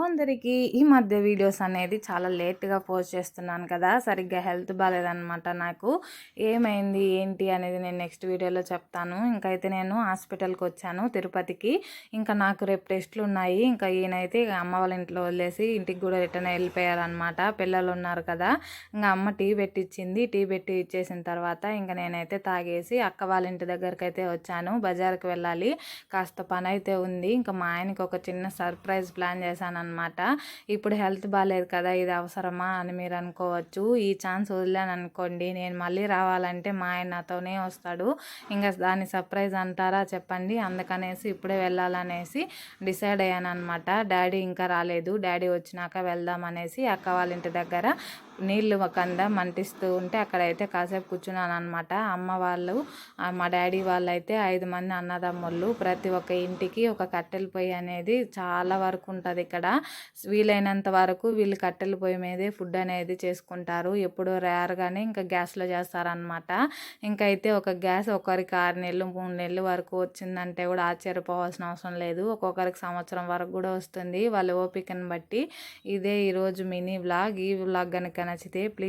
కొందరికి ఈ మధ్య వీడియోస్ అనేది చాలా లేట్గా పోస్ట్ చేస్తున్నాను కదా సరిగ్గా హెల్త్ బాగాలేదనమాట నాకు. ఏమైంది ఏంటి అనేది నేను నెక్స్ట్ వీడియోలో చెప్తాను. ఇంకైతే నేను హాస్పిటల్కి వచ్చాను తిరుపతికి. ఇంకా నాకు రేపు టెస్ట్లు ఉన్నాయి. ఇంకా ఈయనైతే అమ్మ వాళ్ళ ఇంట్లో వదిలేసి ఇంటికి కూడా రిటర్న్ వెళ్ళిపోయారనమాట పిల్లలు ఉన్నారు కదా ఇంకా అమ్మ టీ పెట్టించింది టీ పెట్టి ఇచ్చేసిన తర్వాత ఇంకా నేనైతే తాగేసి అక్క వాళ్ళ ఇంటి దగ్గరికి అయితే వచ్చాను. బజార్కి వెళ్ళాలి. కాస్త పని అయితే ఉంది. ఇంకా మా ఆయనకి ఒక చిన్న సర్ప్రైజ్ ప్లాన్ చేశాను అనమాట. ఇప్పుడు హెల్త్ బాగాలేదు కదా ఇది అవసరమా అని మీరు అనుకోవచ్చు. ఈ ఛాన్స్ వదిలేను అనుకోండి నేను మళ్ళీ రావాలంటే మా ఆయన నాతోనే వస్తాడు. ఇంకా దాన్ని సర్ప్రైజ్ అంటారా చెప్పండి. అందుకనేసి ఇప్పుడే వెళ్ళాలనేసి డిసైడ్ అయ్యాను అనమాట డాడీ ఇంకా రాలేదు. డాడీ వచ్చినాక వెళ్దాం అనేసి అక్క వాళ్ళ ఇంటి దగ్గర నీళ్ళు కంద మంటిస్తూ ఉంటే అక్కడైతే కాసేపు కూర్చున్నాను అనమాట అమ్మ వాళ్ళు మా డాడీ వాళ్ళు అయితే ఐదు మంది అన్నదమ్ముళ్ళు ప్రతి ఒక్క ఇంటికి ఒక కట్టెల పొయ్యి అనేది చాలా వరకు ఉంటుంది ఇక్కడ. వీలైనంత వరకు వీళ్ళు కట్టెల పొయ్యి మీదే ఫుడ్ అనేది చేసుకుంటారు. ఎప్పుడో రేర్గానే ఇంకా గ్యాస్లో చేస్తారనమాట ఇంకా అయితే ఒక గ్యాస్ ఒకరికి ఆరు నెలలు మూడు నెలలు వరకు వచ్చిందంటే కూడా ఆశ్చర్యపోవాల్సిన అవసరం లేదు. ఒక్కొక్కరికి సంవత్సరం వరకు కూడా వస్తుంది. వాళ్ళ ఓపికను బట్టి ఇదే ఈరోజు మినీ వ్లాగ్. ఈ వ్లాగ్ కనుక నచ్చితే ప్లీజ్